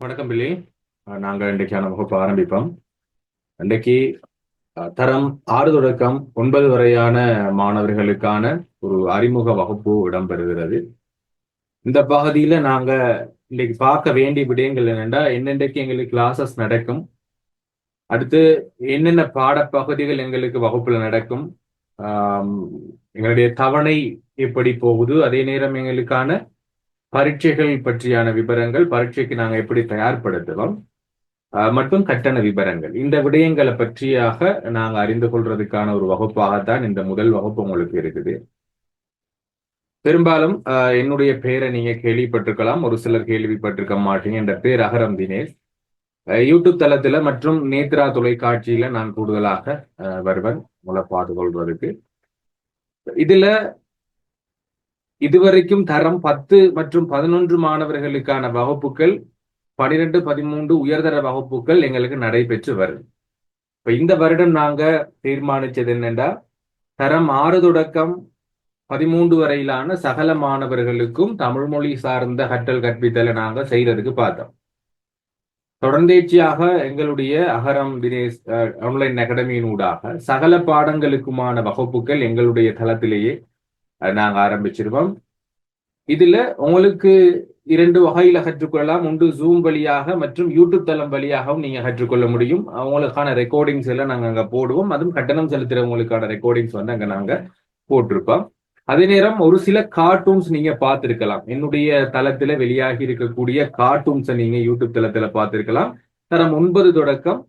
வணக்கம் பிள்ளை. அஹ் நாங்கள் இன்றைக்கான வகுப்பு ஆரம்பிப்போம். இன்றைக்கு தரம் ஆறு தொடக்கம் ஒன்பது வரையான மாணவர்களுக்கான ஒரு அறிமுக வகுப்பு இடம்பெறுகிறது. இந்த பகுதியில நாங்க இன்னைக்கு பார்க்க வேண்டிய விடயங்கள் என்னென்னா என்னென்றைக்கு எங்களுக்கு கிளாஸஸ் நடக்கும் அடுத்து என்னென்ன பாடப்பகுதிகள் எங்களுக்கு வகுப்புல நடக்கும் எங்களுடைய தவணை எப்படி போகுது அதே நேரம் எங்களுக்கான பரீட்சைகள் பற்றியான விவரங்கள் பரீட்சைக்கு நாங்க எப்படி தயார்படுத்துவோம் ஆஹ் மற்றும் கட்டண விவரங்கள் இந்த விடயங்களை பற்றியாக நாங்க அறிந்து கொள்றதுக்கான ஒரு வகுப்பாகத்தான் இந்த முதல் வகுப்பு உங்களுக்கு இருக்குது. பெரும்பாலும் ஆஹ் என்னுடைய பேரை நீங்க கேள்விப்பட்டிருக்கலாம் ஒரு சிலர் கேள்விப்பட்டிருக்க மாட்டீங்க என்ற பேர் அகரம் தினேஷ். யூடியூப் தளத்துல மற்றும் நேத்ரா தொலைக்காட்சியில நான் கூடுதலாக வருவன் உங்களை பார்த்து கொள்வதற்கு இதுல இதுவரைக்கும் தரம் பத்து மற்றும் பதினொன்று மாணவர்களுக்கான வகுப்புகள் பனிரெண்டு பதிமூன்று உயர்தர வகுப்புகள் எங்களுக்கு நடைபெற்று வருது இப்ப இந்த வருடம் நாங்க தீர்மானிச்சது என்னென்றா தரம் ஆறு தொடக்கம் பதிமூன்று வரையிலான சகல மாணவர்களுக்கும் தமிழ் மொழி சார்ந்த கற்றல் கற்பித்தலை நாங்க செய்யறதுக்கு பார்த்தோம். தொடர்ந்தேச்சியாக எங்களுடைய அகரம் தினேஷ் ஆன்லைன் அகாடமியின் ஊடாக சகல பாடங்களுக்குமான வகுப்புகள் எங்களுடைய தளத்திலேயே அஹ், நாங்க ஆரம்பிச்சிருவோம் இதுல உங்களுக்கு இரண்டு வகையில கற்றுக்கொள்ளலாம். ஒன்று ஜூம் வழியாக மற்றும் யூடியூப் தளம் வழியாகவும் நீங்க கற்றுக்கொள்ள முடியும். அவங்களுக்கான ரெக்கார்டிங்ஸ் எல்லாம் நாங்க அங்க போடுவோம். அதுவும் கட்டணம் செலுத்துறவங்களுக்கான ரெக்கார்டிங்ஸ் வந்து அங்க நாங்க போட்டிருப்போம் அதே நேரம் ஒரு சில கார்ட்டூன்ஸ் நீங்க பார்த்திருக்கலாம். என்னுடைய தளத்துல வெளியாகி இருக்கக்கூடிய கார்ட்டூன்ஸை நீங்க யூடியூப் தளத்துல பார்த்திருக்கலாம். தரம் ஒன்பது தொடக்கம்.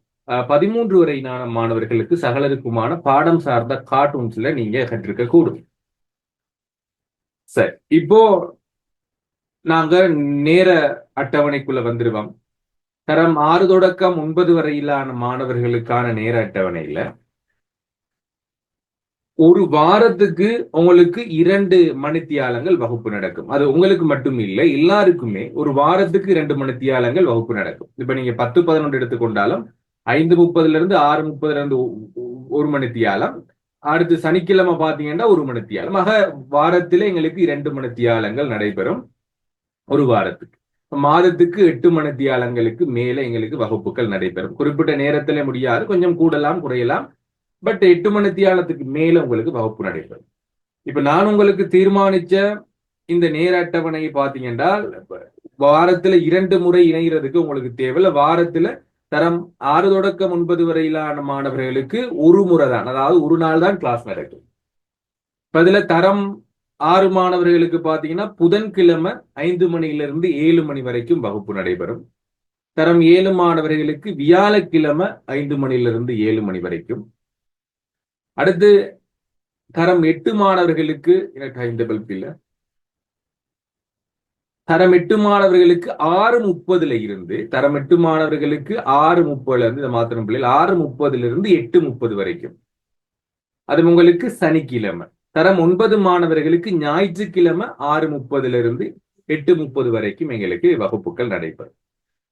பதிமூன்று வரையிலான மாணவர்களுக்கு சகலருக்குமான பாடம் சார்ந்த கார்ட்டூன்ஸ்ல நீங்க கற்றிருக்க கூடும் சரி. இப்போ நாங்க நேர அட்டவணைக்குள்ள வந்துருவோம். தரம் ஆறு தொடக்கம் ஒன்பது வரையிலான மாணவர்களுக்கான நேர அட்டவணையில ஒரு வாரத்துக்கு உங்களுக்கு இரண்டு மணித்தியாலங்கள் வகுப்பு நடக்கும். அது உங்களுக்கு மட்டும் இல்லை எல்லாருக்குமே ஒரு வாரத்துக்கு இரண்டு மணித்தியாலங்கள் வகுப்பு நடக்கும். இப்ப நீங்க பத்து பதினொன்று எடுத்துக்கொண்டாலும் ஐந்து முப்பதுல இருந்து ஆறு முப்பதுல இருந்து ஒரு மணித்தியாலம் அடுத்து சனிக்கிழமை பார்த்தீங்கன்னா ஒரு மணித்தியாலம் ஆக வாரத்தில் எங்களுக்கு இரண்டு மணித்தியாலங்கள் நடைபெறும். ஒரு வாரத்துக்கு. மாதத்துக்கு எட்டு மணித்தியாலங்களுக்கு மேலே எங்களுக்கு வகுப்புகள் நடைபெறும். குறிப்பிட்ட நேரத்தில் முடியாது. கொஞ்சம் கூடலாம் குறையலாம். பட் எட்டு மணித்தியாலத்துக்கு மேலே உங்களுக்கு வகுப்பு நடைபெறும். இப்ப நான் உங்களுக்கு தீர்மானிச்ச இந்த நேர அட்டவணையை பார்த்தீங்கன்னா வாரத்துல இரண்டு முறை இணைகிறதுக்கு உங்களுக்கு தேவையில்ல. வாரத்துல தரம் ஆறு தொடக்கம் ஒன்பது வரையிலான மாணவர்களுக்கு ஒரு முறை தான் அதாவது ஒரு நாள் தான் கிளாஸ் நடக்கும் இப்ப இதுல தரம் ஆறு மாணவர்களுக்கு பாத்தீங்கன்னா புதன்கிழமை ஐந்து மணியிலிருந்து ஏழு மணி வரைக்கும் வகுப்பு நடைபெறும். தரம் ஏழு மாணவர்களுக்கு வியாழக்கிழமை ஐந்து மணியிலிருந்து ஏழு மணி வரைக்கும். அடுத்து தரம் எட்டு மாணவர்களுக்கு எனக்கு ஐந்து பல்ப் இல்ல தரம் எட்டு மாணவர்களுக்கு ஆறு முப்பதுல இருந்து தரம் எட்டு மாணவர்களுக்கு ஆறு முப்பதுல இருந்து இந்த மாத்திரம் பிள்ளைகள் ஆறு முப்பதுல இருந்து எட்டு முப்பது வரைக்கும். அது உங்களுக்கு சனிக்கிழமை. தரம் ஒன்பது மாணவர்களுக்கு ஞாயிற்றுக்கிழமை ஆறு முப்பதுல இருந்து எட்டு முப்பது வரைக்கும் எங்களுக்கு வகுப்புகள் நடைபெறும்.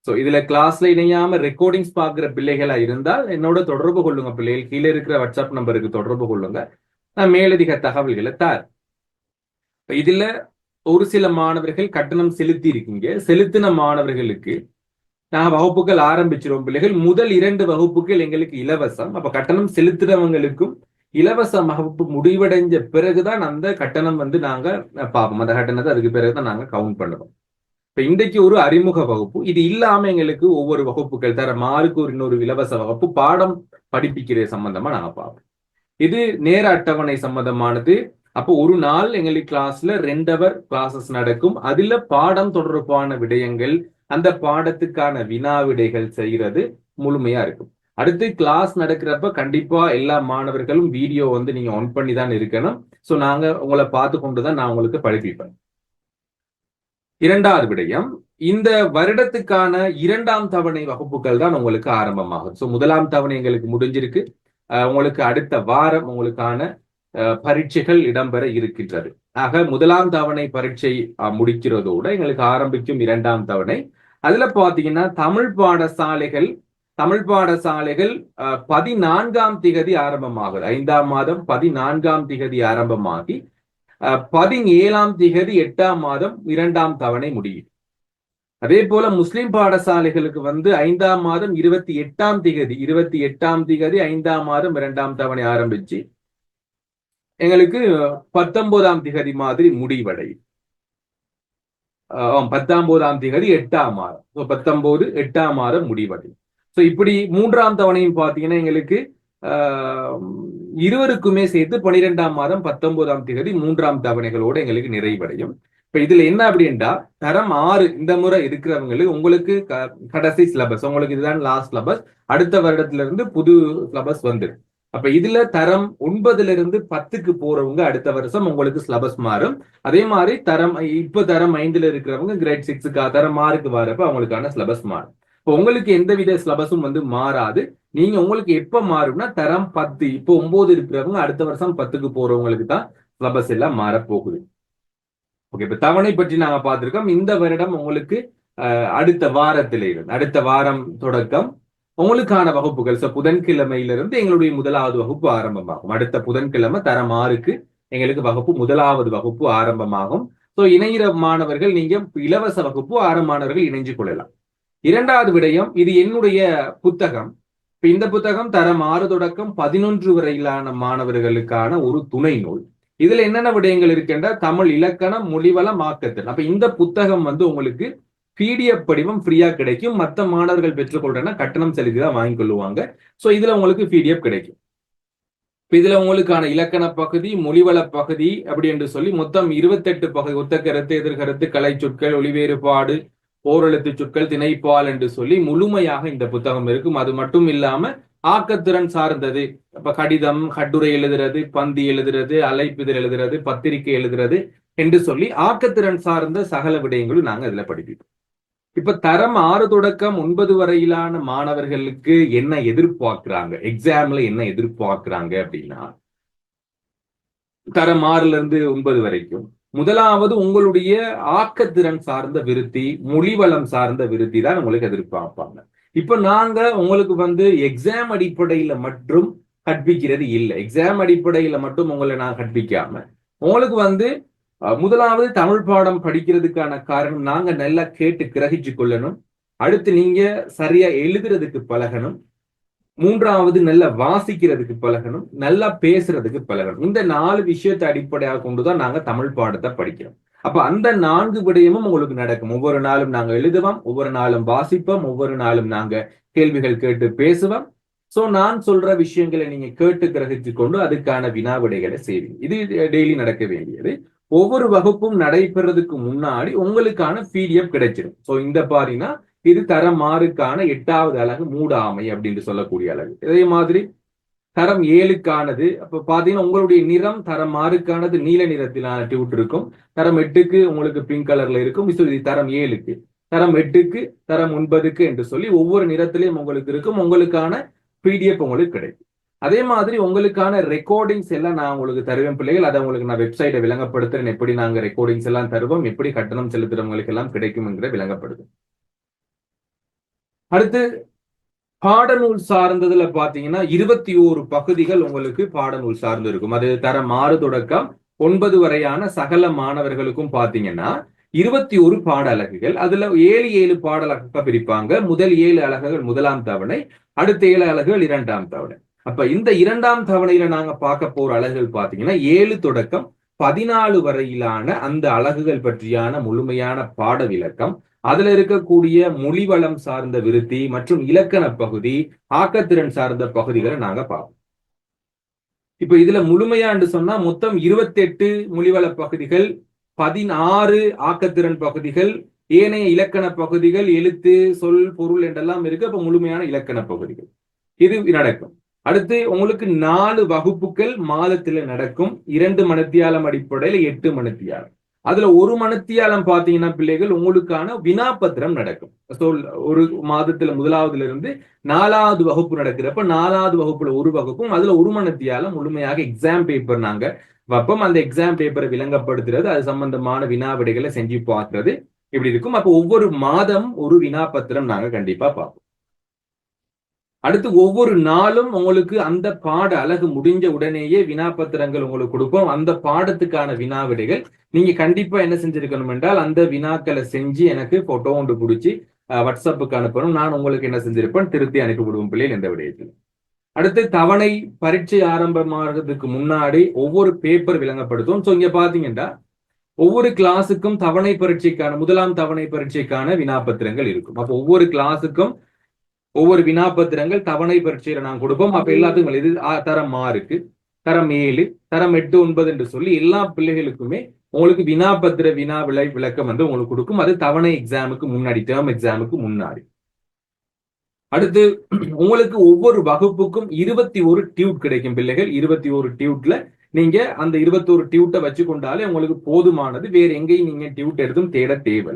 சோ இதுல கிளாஸ்ல இணையாம ரெக்கார்டிங்ஸ் பாக்குற பிள்ளைகளா இருந்தால் என்னோட தொடர்பு கொள்ளுங்க பிள்ளைகள். கீழே இருக்கிற வாட்ஸ்அப் நம்பருக்கு தொடர்பு கொள்ளுங்க. நான் மேலதிக தகவல்களை தார் இப்ப இதுல ஒரு சில மாணவர்கள் கட்டணம் செலுத்தி இருக்கீங்க. செலுத்தின மாணவர்களுக்கு நான் வகுப்புகள் ஆரம்பிச்சிருவோம் பிள்ளைகள். முதல் இரண்டு வகுப்புகள் எங்களுக்கு இலவசம். அப்ப கட்டணம் செலுத்துறவங்களுக்கும் இலவச வகுப்பு முடிவடைஞ்ச பிறகுதான் அந்த கட்டணம் வந்து நாங்க பார்ப்போம். அந்த கட்டணத்தை அதுக்கு பிறகுதான் நாங்க கவுண்ட் பண்ணுவோம். இப்ப இன்றைக்கு ஒரு அறிமுக வகுப்பு. இது இல்லாம எங்களுக்கு ஒவ்வொரு வகுப்புகள் தர மாறுக்கு ஒரு இன்னொரு இலவச வகுப்பு பாடம் படிப்பிக்கிறது சம்பந்தமா நாங்க பார்ப்போம். இது நேர அட்டவணை சம்பந்தமானது. அப்போ ஒரு நாள் எங்களுக்கு கிளாஸ்ல ரெண்டு அவர் கிளாஸஸ் நடக்கும். அதுல பாடம் தொடர்பான விடயங்கள் அந்த பாடத்துக்கான வினா விடைகள் செய்கிறது முழுமையா இருக்கும். அடுத்து கிளாஸ் நடக்கிறப்ப கண்டிப்பா எல்லா மாணவர்களும் வீடியோ வந்து நீங்க ஆன் பண்ணி தான் இருக்கணும். சோ நாங்க உங்களை பார்த்து கொண்டுதான் நான் உங்களுக்கு படிப்பிப்பேன் இரண்டாவது விடயம் இந்த வருடத்துக்கான இரண்டாம் தவணை வகுப்புகள் தான் உங்களுக்கு ஆரம்பமாகும். சோ முதலாம் தவணை எங்களுக்கு முடிஞ்சிருக்கு. உங்களுக்கு அடுத்த வாரம் உங்களுக்கான பரீட்சைகள் இடம்பெற இருக்கின்றது. ஆக முதலாம் தவணை பரீட்சை முடிக்கிறதோட எங்களுக்கு ஆரம்பிக்கும் இரண்டாம் தவணை. அதுல பாத்தீங்கன்னா தமிழ் பாடசாலைகள் தமிழ் பாடசாலைகள் பதினான்காம் திகதி ஆரம்பமாகுது. ஐந்தாம் மாதம் பதினான்காம் திகதி ஆரம்பமாகி அஹ், பதினேழாம் திகதி எட்டாம் மாதம் இரண்டாம் தவணை முடியும் அதே போல முஸ்லிம் பாடசாலைகளுக்கு வந்து ஐந்தாம் மாதம் இருபத்தி எட்டாம் திகதி இருபத்தி எட்டாம் திகதி ஐந்தாம் மாதம் இரண்டாம் தவணை ஆரம்பிச்சு எங்களுக்கு பத்தொன்பதாம் திகதி மாதிரி முடிவடை. பத்தாம்போதாம் திகதி எட்டாம் மாதம். பத்தொன்பது எட்டாம் மாதம் முடிவடை. ஸோ இப்படி மூன்றாம் தவணையும் பார்த்தீங்கன்னா எங்களுக்கு இருவருக்குமே சேர்த்து பனிரெண்டாம் மாதம் பத்தொன்பதாம் தேதி மூன்றாம் தவணைகளோடு எங்களுக்கு நிறைவடையும். இப்ப இதுல என்ன அப்படின்டா தரம் ஆறு இந்த முறை இருக்கிறவங்களுக்கு உங்களுக்கு கடைசி சிலபஸ் உங்களுக்கு இதுதான் லாஸ்ட் சிலபஸ் அடுத்த வருடத்துல இருந்து புது சிலபஸ் வந்துடும். அப்ப இதுல தரம் ஒன்பதுல இருந்து பத்துக்கு போறவங்க அடுத்த வருஷம் உங்களுக்கு சிலபஸ் மாறும். அதே மாதிரி தரம் இப்ப தரம் ஐந்துல இருக்கிறவங்க கிரேட் சிக்ஸுக்கு தரம் ஆறுக்கு வரப்ப அவங்களுக்கான சிலபஸ் மாறும். இப்போ உங்களுக்கு எந்த வித சிலபஸும் வந்து மாறாது. நீங்க உங்களுக்கு எப்ப மாறும்னா தரம் பத்து இப்போ ஒன்பது இருக்கிறவங்க அடுத்த வருஷம் பத்துக்கு போறவங்களுக்கு தான் சிலபஸ் எல்லாம் மாறப்போகுது. ஓகே இப்ப தவணை பற்றி நாங்க பார்த்திருக்கோம். இந்த வருடம் உங்களுக்கு அடுத்த வாரத்திலே அடுத்த வாரம் தொடக்கம் உங்களுக்கான வகுப்புகள். சோ புதன்கிழமையிலிருந்து எங்களுடைய முதலாவது வகுப்பு ஆரம்பமாகும். அடுத்த புதன்கிழமை தரம் ஆறுக்கு எங்களுக்கு வகுப்பு முதலாவது வகுப்பு ஆரம்பமாகும். சோ இணையிற மாணவர்கள் நீங்க இலவச வகுப்பு ஆறு மாணவர்கள் இணைஞ்சு கொள்ளலாம். இரண்டாவது விடயம் இது என்னுடைய புத்தகம். இப்ப இந்த புத்தகம் தரம் ஆறு தொடக்கம் பதினொன்று வரையிலான மாணவர்களுக்கான ஒரு துணை நூல். இதுல என்னென்ன விடயங்கள் இருக்கின்ற தமிழ் இலக்கணம் மொழிவளம் ஆக்கத்தில். அப்ப இந்த புத்தகம் வந்து உங்களுக்கு பிடிஎஃப் படிவம் ஃப்ரீயா கிடைக்கும். மற்ற மாணவர்கள் பெற்றுக்கொள்றேன்னா கட்டணம் செலுத்தி தான் வாங்கி கொள்ளுவாங்க. ஸோ இதுல உங்களுக்கு பிடிஎஃப் கிடைக்கும். இதுல உங்களுக்கான இலக்கண பகுதி மொழிவள பகுதி அப்படி என்று சொல்லி மொத்தம் இருபத்தெட்டு பகுதி. ஒத்த கருத்து எதிர்கருத்து கலை சொற்கள் ஒளிவேறுபாடு ஓரெழுத்து சொற்கள் திணைப்பால் என்று சொல்லி முழுமையாக இந்த புத்தகம் இருக்கும். அது மட்டும் இல்லாம ஆக்கத்திறன் சார்ந்தது. இப்ப கடிதம் கட்டுரை எழுதுறது பந்தி எழுதுறது அழைப்புதல் எழுதுறது பத்திரிகை எழுதுறது என்று சொல்லி ஆக்கத்திறன் சார்ந்த சகல விடயங்களும் நாங்க இதுல படிப்போம். இப்ப தரம் ஆறு தொடக்கம் ஒன்பது வரையிலான மாணவர்களுக்கு என்ன எதிர்பார்க்கிறாங்க? எக்ஸாம்ல என்ன எதிர்பார்க்கிறாங்க அப்படின்னா தரம் ஆறுல இருந்து ஒன்பது வரைக்கும். முதலாவது உங்களுடைய ஆக்கத்திறன் சார்ந்த விருத்தி மொழிவளம் சார்ந்த விருத்தி தான் உங்களுக்கு எதிர்பார்ப்பாங்க. இப்ப நாங்க உங்களுக்கு வந்து எக்ஸாம் அடிப்படையில மட்டும் கற்பிக்கிறது இல்லை. எக்ஸாம் அடிப்படையில மட்டும் உங்களை நான் கற்பிக்காம உங்களுக்கு வந்து முதலாவது தமிழ் பாடம் படிக்கிறதுக்கான காரணம் நாங்க நல்லா கேட்டு கிரகிச்சு கொள்ளணும். அடுத்து நீங்க சரியா எழுதுறதுக்கு பழகணும். மூன்றாவது நல்லா வாசிக்கிறதுக்கு பழகணும். நல்லா பேசுறதுக்கு பழகணும். இந்த நாலு விஷயத்தை அடிப்படையாக கொண்டுதான் நாங்க தமிழ் பாடத்தை படிக்கிறோம். அப்ப அந்த நான்கு விடயமும் உங்களுக்கு நடக்கும். ஒவ்வொரு நாளும் நாங்க எழுதுவோம் ஒவ்வொரு நாளும் வாசிப்போம் ஒவ்வொரு நாளும் நாங்க கேள்விகள் கேட்டு பேசுவோம். சோ நான் சொல்ற விஷயங்களை நீங்க கேட்டு கிரகிச்சு கொண்டு அதுக்கான வினா விடைகளை செய்வீங்க. இது டெய்லி நடக்க வேண்டியது. ஒவ்வொரு வகுப்பும் நடைபெறதுக்கு முன்னாடி உங்களுக்கான பிடிஎஃப் கிடைச்சிடும் சோ இந்த பாரினா இது தரம் ஆறுக்கான எட்டாவது அழகு மூடாமை அப்படின்னு சொல்லக்கூடிய அழகு இதே மாதிரி தரம் ஏழுக்கானது அப்ப பாத்தீங்கன்னா உங்களுடைய நிறம் தரம் ஆறுக்கானது நீல நிறத்திலான டியூட் இருக்கும். தரம் எட்டுக்கு உங்களுக்கு பிங்க் கலர்ல இருக்கும். இது தரம் ஏழுக்கு. தரம் எட்டுக்கு தரம் ஒன்பதுக்கு என்று சொல்லி ஒவ்வொரு நிறத்திலையும் உங்களுக்கு இருக்கும். உங்களுக்கான பிடிஎஃப் உங்களுக்கு கிடைக்கும். அதே மாதிரி உங்களுக்கான ரெக்கார்டிங்ஸ் எல்லாம் நான் உங்களுக்கு தருவேன் பிள்ளைகள். அதை உங்களுக்கு நான் வெப்சைட்டை விளங்கப்படுத்துறேன். எப்படி நாங்க ரெக்கார்டிங்ஸ் எல்லாம் தருவோம்? எப்படி கட்டணம் செலுத்துறவங்களுக்கு எல்லாம் கிடைக்கும் என்கிற விளங்கப்படுது. அடுத்து பாடநூல் சார்ந்ததுல பாத்தீங்கன்னா இருபத்தி ஓரு பகுதிகள் உங்களுக்கு பாடநூல் சார்ந்து இருக்கும். அது தரம் ஆறு தொடக்கம். ஒன்பது வரையான சகல மாணவர்களுக்கும் பாத்தீங்கன்னா இருபத்தி ஒரு பாட அலகுகள். அதுல ஏழு ஏழு பாடலக பிரிப்பாங்க. முதல் ஏழு அலகுகள் முதலாம் தவணை அடுத்த ஏழு அலகுகள் இரண்டாம் தவணை. அப்ப இந்த இரண்டாம் தவணையில நாங்க பார்க்க போற அலகுகள் பாத்தீங்கன்னா ஏழு தொடக்கம் பதினாலு வரையிலான அந்த அலகுகள் பற்றியான முழுமையான பாட விளக்கம் அதுல இருக்கக்கூடிய மொழிவளம் சார்ந்த விருத்தி மற்றும் இலக்கண பகுதி ஆக்கத்திறன் சார்ந்த பகுதிகளை நாங்க பார்ப்போம். இப்ப இதுல முழுமையாண்டு சொன்னா மொத்தம் இருபத்தி எட்டு மொழிவள பகுதிகள் பதினாறு ஆக்கத்திறன் பகுதிகள் ஏனைய இலக்கண பகுதிகள் எழுத்து சொல் பொருள் என்றெல்லாம் இருக்கு. அப்ப முழுமையான இலக்கண பகுதிகள். இது நடக்கும். அடுத்து உங்களுக்கு நாலு வகுப்புகள் மாதத்துல நடக்கும். இரண்டு மணத்தியாலம் அடிப்படையில எட்டு மணத்தியாலம் அதுல ஒரு மனத்தியாலம் பாத்தீங்கன்னா பிள்ளைகள் உங்களுக்கான வினாபத்திரம் நடக்கும். ஸோ ஒரு மாதத்துல முதலாவதுல இருந்து நாலாவது வகுப்பு நடக்கிறப்ப நாலாவது வகுப்புல ஒரு வகுப்பும் அதுல ஒரு மனத்தியாலம் முழுமையாக எக்ஸாம் பேப்பர் நாங்க வைப்போம். அந்த எக்ஸாம் பேப்பரை விளங்கப்படுத்துறது அது சம்பந்தமான வினா விடைகளை செஞ்சு பார்க்கறது இப்படி இருக்கும். அப்போ ஒவ்வொரு மாதம் ஒரு வினாபத்திரம் நாங்க கண்டிப்பா பார்ப்போம். அடுத்து ஒவ்வொரு நாளும் உங்களுக்கு அந்த பாட அழகு முடிஞ்ச உடனேயே வினாபத்திரங்கள் உங்களுக்கு கொடுப்போம். அந்த பாடத்துக்கான வினா விடைகள் நீங்க கண்டிப்பா என்ன செஞ்சிருக்கணும் என்றால் அந்த வினாக்களை செஞ்சு எனக்கு போட்டோ ஒன்று பிடிச்சி வாட்ஸ்அப்புக்கு அனுப்பணும். நான் உங்களுக்கு என்ன செஞ்சிருப்பேன்? திருத்தி அனுப்பி விடுவோம் பிள்ளைகள் இந்த விடயத்தில். அடுத்து தவணை பரீட்சை ஆரம்பமாகிறதுக்கு முன்னாடி ஒவ்வொரு பேப்பர் விளங்கப்படுத்தும் ஸோ இங்க பாத்தீங்கன்னா ஒவ்வொரு கிளாஸுக்கும் தவணை பரீட்சைக்கான முதலாம் தவணை பரீட்சைக்கான வினாபத்திரங்கள் இருக்கும். அப்போ ஒவ்வொரு கிளாஸுக்கும் ஒவ்வொரு வினாபத்திரங்கள் தவணை பரீட்சையில நான் கொடுப்போம். அப்ப எல்லாத்துக்கும் இது தரம் ஆறுக்கு தரம் ஏழு தரம் எட்டு ஒன்பது என்று சொல்லி எல்லா பிள்ளைகளுக்குமே உங்களுக்கு வினாபத்திர வினா விளை விளக்கம் வந்து உங்களுக்கு கொடுக்கும். அது தவணை எக்ஸாமுக்கு முன்னாடி டேர்ம் எக்ஸாமுக்கு முன்னாடி. அடுத்து உங்களுக்கு ஒவ்வொரு வகுப்புக்கும் இருபத்தி ஒரு டியூட் கிடைக்கும் பிள்ளைகள். இருபத்தி ஒரு டியூட்ல நீங்க அந்த இருபத்தோரு டியூட்டை வச்சு கொண்டாலே உங்களுக்கு போதுமானது. வேற எங்கேயும் நீங்க டியூட் எடுத்தும் தேட தேவை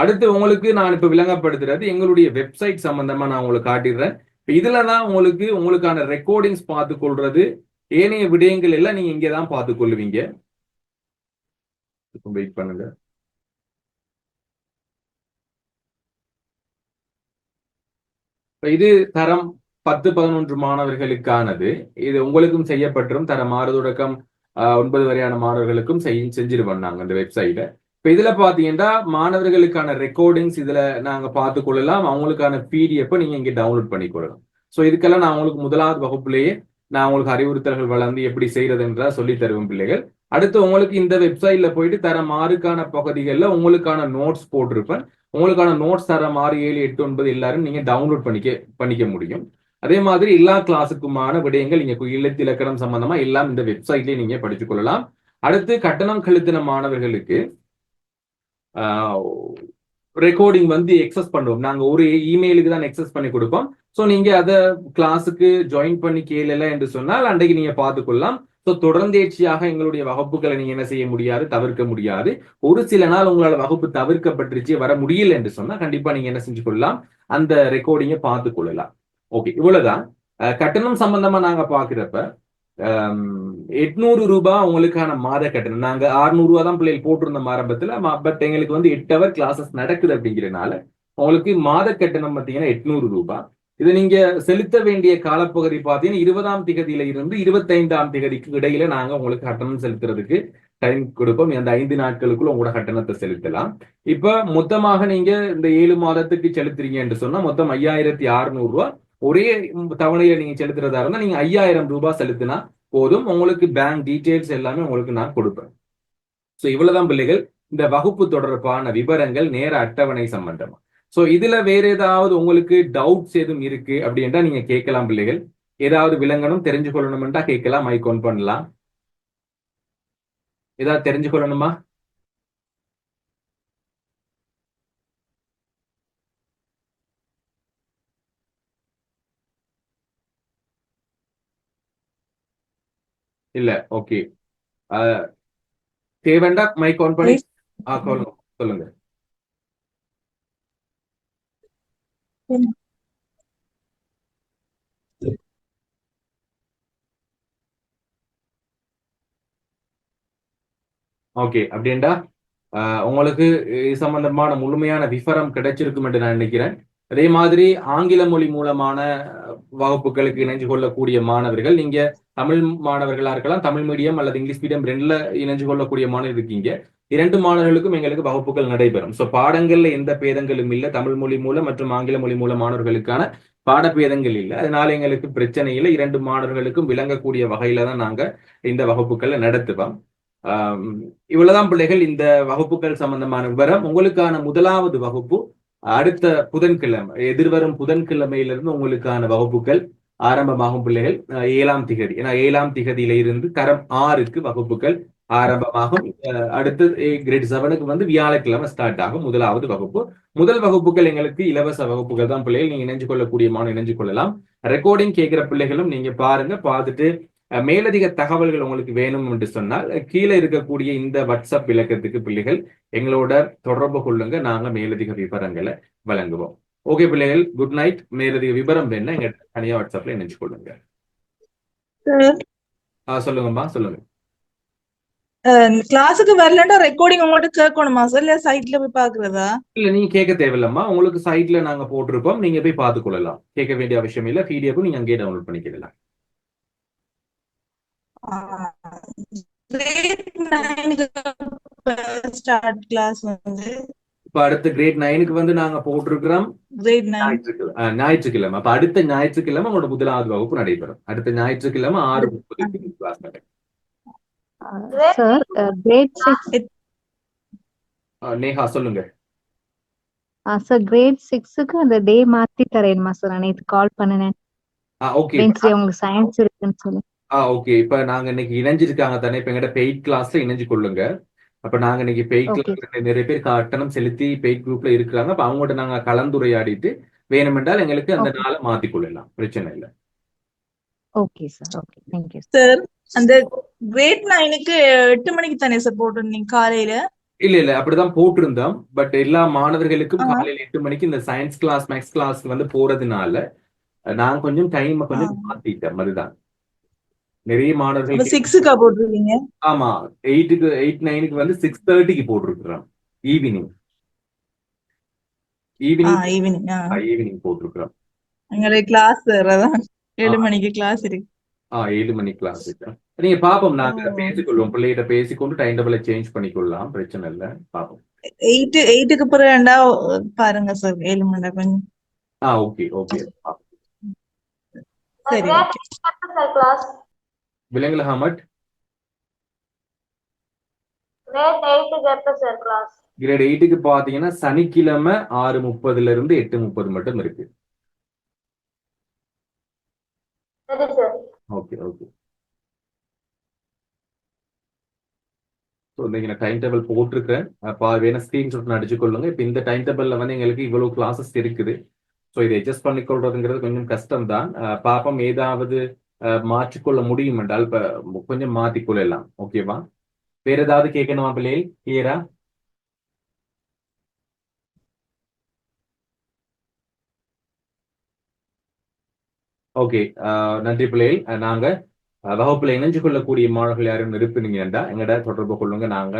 அடுத்து உங்களுக்கு நான் இப்ப விளங்கப்படுத்துறது எங்களுடைய வெப்சைட் சம்பந்தமா நான் உங்களுக்கு காட்டிடுறேன். இதுல தான் உங்களுக்கு உங்களுக்கான ரெக்கார்டிங்ஸ் பார்த்து கொள்றது ஏனைய விடயங்கள் எல்லாம் நீங்க இங்கேதான் பார்த்து கொள்ளுவீங்க வெயிட் பண்ணுங்க. இது தரம் பத்து பதினொன்று மாணவர்களுக்கானது. இது உங்களுக்கும் செய்யப்பட்டிரும். தரம் ஆறு தொடக்கம் ஒன்பது வரையான மாணவர்களுக்கும் செய் செஞ்சிருவோம் நாங்கள் இந்த வெப்சைட்டை இப்ப இதுல பாத்தீங்கன்னா மாணவர்களுக்கான ரெக்கார்டிங்ஸ் இதுல நாங்க பார்த்து கொள்ளலாம். அவங்களுக்கான பிடிஎஃப் நீங்க இங்க டவுன்லோட் பண்ணி கொள்ளலாம். ஸோ இதுக்கெல்லாம் நான் உங்களுக்கு முதலாவது வகுப்புலேயே நான் உங்களுக்கு அறிவுறுத்தல்கள் வளர்ந்து எப்படி செய்யறதுன்றா சொல்லி தருவேன் பிள்ளைகள். அடுத்து உங்களுக்கு இந்த வெப்சைட்ல போயிட்டு தர மாறுக்கான பகுதிகளில் உங்களுக்கான நோட்ஸ் போட்டிருப்பேன். உங்களுக்கான நோட்ஸ் தர மாறு ஏழு எட்டு ஒன்பது எல்லாரும் நீங்க டவுன்லோட் பண்ணிக்க பண்ணிக்க முடியும். அதே மாதிரி எல்லா கிளாஸுக்குமான விடயங்கள் நீங்க இல்லத்து இலக்கணம் சம்பந்தமா எல்லாம் இந்த வெப்சைட்லயே நீங்க படித்துக் கொள்ளலாம். அடுத்து கட்டணம் கழுத்தின மாணவர்களுக்கு ரெக்கார்டிங் வந்து எக்ஸஸ் பண்ணுவோம் நாங்க ஒரு இமெயிலுக்கு தான் எக்ஸஸ் பண்ணி கொடுப்போம். ஸோ நீங்க அதை கிளாஸுக்கு ஜாயின் பண்ணி கேளல என்று சொன்னால் அன்றைக்கு நீங்க பார்த்துக்கொள்ளலாம் ஸோ தொடர்ந்தேர்ச்சியாக எங்களுடைய வகுப்புகளை நீங்க என்ன செய்ய முடியாது தவிர்க்க முடியாது. ஒரு சில நாள் உங்களால் வகுப்பு தவிர்க்கப்பட்டுருச்சு வர முடியல என்று சொன்னா கண்டிப்பா நீங்க என்ன செஞ்சு கொள்ளலாம். அந்த ரெக்கார்டிங்கை பார்த்து கொள்ளலாம். ஓகே இவ்வளவுதான். கட்டணம் சம்பந்தமா நாங்க பாக்குறப்ப எட்நூறு ரூபாய் உங்களுக்கான மாத கட்டணம். நாங்க அறுநூறு ரூபா தான் பிள்ளைகள் போட்டிருந்தோம் ஆரம்பத்துல. பட் எங்களுக்கு வந்து எட்டு ஹவர் கிளாஸஸ் நடக்குது அப்படிங்கிறனால உங்களுக்கு மாத கட்டணம் பார்த்தீங்கன்னா எட்நூறு ரூபாய் இதை நீங்க செலுத்த வேண்டிய காலப்பகுதி பார்த்தீங்கன்னா இருபதாம் திகதியில இருந்து இருபத்தைந்தாம் திகதிக்கு இடையில நாங்க உங்களுக்கு கட்டணம் செலுத்துறதுக்கு டைம் கொடுப்போம். அந்த ஐந்து நாட்களுக்குள்ள உங்களோட கட்டணத்தை செலுத்தலாம். இப்ப மொத்தமாக நீங்க இந்த ஏழு மாதத்துக்கு செலுத்துறீங்க என்று சொன்னா மொத்தம் ஐயாயிரத்தி அறுநூறு ரூபாய் ஒரே தவணையை நீங்க செலுத்துறதா இருந்தா நீங்க ஐயாயிரம் ரூபாய் செலுத்தினா போதும். உங்களுக்கு பேங்க் டீட்டெயில்ஸ் எல்லாமே உங்களுக்கு நான் கொடுப்பேன். ஸோ இவ்வளவுதான் பிள்ளைகள். இந்த வகுப்பு தொடர்பான விவரங்கள் நேர அட்டவணை சம்பந்தமா. ஸோ இதுல வேற ஏதாவது உங்களுக்கு டவுட்ஸ் எதுவும் இருக்கு அப்படின்றா நீங்க கேட்கலாம் பிள்ளைகள். ஏதாவது விளங்கணும் தெரிஞ்சு கொள்ளணும்ன்றா கேட்கலாம் மைக் ஒன் பண்ணலாம். ஏதாவது தெரிஞ்சு கொள்ளணுமா இல்ல ஓகே தேவண்டா மைக் ஆன் பண்ணி சொல்லுங்க. ஓகே அப்படின்டா உங்களுக்கு இது சம்பந்தமான முழுமையான விவரம் கிடைச்சிருக்கும் என்று நான் நினைக்கிறேன். அதே மாதிரி ஆங்கில மொழி மூலமான வகுப்புகளுக்கு இணைஞ்சு கொள்ளக்கூடிய மாணவர்கள் நீங்க தமிழ் மாணவர்களா இருக்கலாம் தமிழ் மீடியம் அல்லது இங்கிலீஷ் மீடியம் ரெண்டுல இணைஞ்சு கொள்ளக்கூடிய மாணவர் இருக்கீங்க இரண்டு மாணவர்களுக்கும் எங்களுக்கு வகுப்புகள் நடைபெறும். ஸோ பாடங்கள்ல எந்த பேதங்களும் இல்லை. தமிழ் மொழி மூலம் மற்றும் ஆங்கில மொழி மூலம் மாணவர்களுக்கான பாடபேதங்கள் இல்லை. அதனால எங்களுக்கு பிரச்சனை இல்லை. இரண்டு மாணவர்களுக்கும் விளங்கக்கூடிய வகையில தான் நாங்க இந்த வகுப்புகளை நடத்துவோம். இவ்வளவுதான் பிள்ளைகள் இந்த வகுப்புகள் சம்பந்தமான விவரம். உங்களுக்கான முதலாவது வகுப்பு அடுத்த புதன்கிழமை எதிர்வரும் புதன்கிழமையிலிருந்து உங்களுக்கான வகுப்புகள் ஆரம்பமாகும் பிள்ளைகள் ஏழாம் திகதி. ஏன்னா ஏழாம் திகதியில இருந்து தரம் ஆறுக்கு வகுப்புகள் ஆரம்பமாகும். அடுத்து கிரேட் செவனுக்கு வந்து வியாழக்கிழமை ஸ்டார்ட் ஆகும் முதலாவது வகுப்பு. முதல் வகுப்புகள் எங்களுக்கு இலவச வகுப்புகள் தான் பிள்ளைகள். நீங்க இணைஞ்சு கொள்ளக்கூடிய மாணவ இணைஞ்சு கொள்ளலாம். ரெக்கார்டிங் கேட்கிற பிள்ளைகளும் நீங்க பாருங்க பார்த்துட்டு மேலதிக தகவல்கள் உங்களுக்கு வேணும் என்று சொன்னால் கீழே இருக்கக்கூடிய இந்த வாட்ஸ்அப் இலக்கத்துக்கு பிள்ளைகள் எங்களோட தொடர்பு கொள்ளுங்க. நாங்க மேலதிக விவரங்களை வழங்குவோம். ஓகே பிள்ளைகள் குட் நைட் மேலதிக விவரம் வேணா எங்க தனியா வாட்ஸ்அப்ல இணைச்சு கொள்ளுங்க. சொல்லுங்கம்மா சொல்லுங்க. கிளாஸுக்கு வரலன்னா ரெக்கார்டிங் உங்கள்ட்ட கேட்கணுமா? சார் இல்ல சைட்ல போய் பாக்குறதா இல்ல நீங்க கேட்க தேவையில்லம்மா. உங்களுக்கு சைட்ல நாங்க போட்டிருப்போம் நீங்க போய் கொள்ளலாம். கேட்க வேண்டிய அவசியம் இல்ல. பிடிஎஃப் நீங்க அங்கேயே டவுன்லோட் பண்ணிக்கலாம் ஸ்டார்ட் கிளாஸ் வந்து இப்ப அடுத்த கிரேட் நைனுக்கு வந்து நாங்க போட்டிருக்கிறோம். ஞாயிற்றுக்கிழமை. அப்ப அடுத்த ஞாயிற்றுக்கிழமை உங்களோட முதலாவது வகுப்பு நடைபெறும். அடுத்த ஞாயிற்றுக்கிழமை ஆறு முப்பதுக்கு கிளாஸ் நேஹா சொல்லுங்க. சார் கிரேட் சிக்ஸுக்கு அந்த டே மாத்தி தரேனுமா சார் நான் நேற்று கால் பண்ணினேன். ஓகே உங்களுக்கு சயின்ஸ் இருக்குன்னு சொல்லி. ஆ ஓகே இப்ப நாங்க இன்னைக்கு இணைஞ்சிருக்காங்க தானே இப்ப எங்கிட்ட பெய்ட் கிளாஸ்ல இணைஞ்சு கொள்ளுங்க. அப்ப நாங்க இன்னைக்கு பெய்ட். கிளாஸ் நிறைய பேர் கட்டணம் செலுத்தி பெய்ட் குரூப்ல இருக்கிறாங்க. அப்ப அவங்கள்ட்ட நாங்க கலந்துரையாடிட்டு வேணுமென்றால் எங்களுக்கு அந்த Okay. நாளை மாத்திக் கொள்ளலாம். பிரச்சனை இல்லை. Okay sir okay thank you sir அந்த கிரேட் நைனுக்கு எட்டு மணிக்கு தானே சார் போட்டிருந்தீங்க காலையில? இல்ல இல்ல. அப்படிதான் போட்டிருந்தோம். பட் எல்லா மாணவர்களுக்கும். காலையில எட்டு மணிக்கு இந்த சயின்ஸ் கிளாஸ் மேக்ஸ் கிளாஸ் வந்து போறதுனால நான் கொஞ்சம் டைம் கொஞ்சம் மாத்திட்டேன் அதுதான். நிறைய மாணவர்கள் சிக்ஸுக்கா போட்டிருக்கீங்க? ஆமா. எயிட்டுக்கு எயிட் நைனுக்கு வந்து சிக்ஸ் தேர்ட்டிக்கு போட்டிருக்கிறோம். ஈவினிங் ஈவினிங் ஈவினிங் ஆ. ஈவினிங் போட்டிருக்கிறோம். எங்களுடைய கிளாஸ் அதான் ஏழு மணிக்கு கிளாஸ் இருக்கு. ஆ ஏழு மணி கிளாஸ் நீங்க பாப்போம். நாங்க. பேசிக்கொள்வோம். பிள்ளைகிட்ட பேசிக்கொண்டு டைம் டேபிள சேஞ்ச் பண்ணிக்கொள்ளலாம். பிரச்சனை இல்லை. பாப்போம். எயிட் எயிட்டுக்கு பிறகு வேண்டா பாருங்க சார் ஏழு மணி கொஞ்சம் ஆ ஓகே ஓகே சரி விலங்குல ஹமட் கிளாஸ் கிரேட் எயிட்டுக்கு பாத்தீங்கன்னா சனிக்கிழமை ஆறு முப்பதுல இருந்து எட்டு முப்பது மட்டும் இருக்கு. ஓகே ஓகே ஸோ இன்னைக்கு நான் டைம் டேபிள் போட்டிருக்கேன் அப்போ வேணா ஸ்க்ரீன்ஷாட் அடிச்சு கொள்ளுங்க. இப்போ இந்த டைம் டேபிளில் வந்து எங்களுக்கு இவ்வளவு கிளாஸஸ் இருக்குது. ஸோ இதை அட்ஜஸ்ட் பண்ணிக்கொள்றதுங்கிறது கொஞ்சம் கஷ்டம்தான். அஹ் பாப்போம் ஏதாவது மாற்றிக்கொள்ள முடியும் என்றால் இப்போ கொஞ்சம் மாற்றிக்கொள்ளலாம். ஓகேவா வேற ஏதாவது கேட்கணுமா பிள்ளைகள்? கிளியரா ஓகே நன்றி பிள்ளைகள். அஹ், நாங்க வகுப்புல இணைஞ்சு கொள்ளக்கூடிய மாணவர்கள் யாரும் இருப்பீங்கன்னா எங்கட தொடர்பு கொள்ளுங்க. நாங்க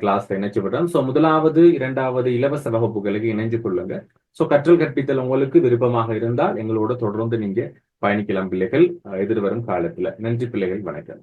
கிளாஸ்ல இணைச்சு விடுறோம். ஸோ முதலாவது இரண்டாவது இலவச வகுப்புகளுக்கு இணைஞ்சு கொள்ளுங்க. ஸோ கற்றல் கற்பித்தல் உங்களுக்கு விருப்பமாக இருந்தால் எங்களோட தொடர்ந்து நீங்க பயணிக்கலாம் பிள்ளைகள் அஹ், எதிர்வரும் காலத்துல. நன்றி பிள்ளைகள் வணக்கம்.